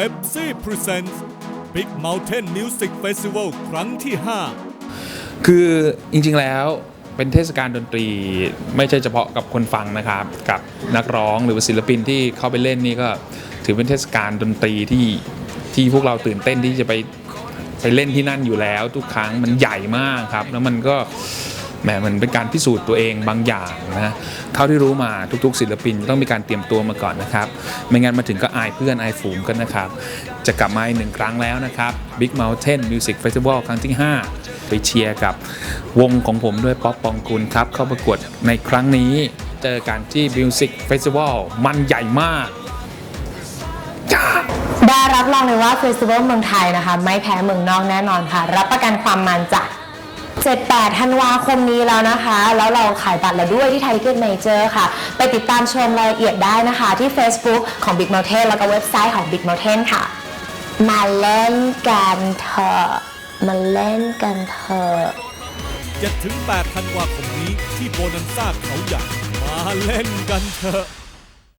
Pepsi Presents Big Mountain Music Festival ครั้งที่ 5 คือจริงๆแล้วเป็นเทศกาลดนตรีไม่ใช่เฉพาะกับคนฟังนะครับ กับนักร้องหรือว่าศิลปินที่เข้าไปเล่นนี่ก็ถือเป็นเทศกาลดนตรีที่ที่พวกเราตื่นเต้นที่จะไปไปเล่นที่นั่นอยู่แล้ว ทุกครั้งมันใหญ่มากครับ แล้วมันก็ แหมมันเป็นการพิสูจน์ตัวเองบางอย่างนะเท่าที่รู้มาทุกๆ ศิลปินต้องมีการเตรียมตัวมาก่อนนะครับ ไม่งั้นมาถึงก็อายเพื่อนอายฝูงกันนะครับ จะกลับมาอีกหนึ่งครั้งแล้วนะครับ Big Mountain Music Festival ครั้งที่ 5 ไปเชียร์กับวงของผมด้วยป๊อปปองกุลครับ เข้าประกวดในครั้งนี้ เจอกันที่ Music Festival มันใหญ่มากได้รับรองเลยว่าเฟสติวัลเมืองไทยนะคะ ไม่แพ้เมืองนอกแน่นอนค่ะ รับประกันความมันจ้ะ 78ธันวาคมนี้แล้วนะคะ แล้วเราขายบัตรแล้วด้วยที่ไทเก็ตเมเจอร์ค่ะ ไปติดตามชมรายละเอียดได้นะคะที่ Facebook ของ Big Mountain แล้วก็เว็บไซต์ของ Big Mountain ค่ะ มาเล่นกันเถอะ มาเล่นกันเถอะ 7-8ธันวาคมนี้ที่โบนันซ่าเขาใหญ่มาเล่นกันเถอะ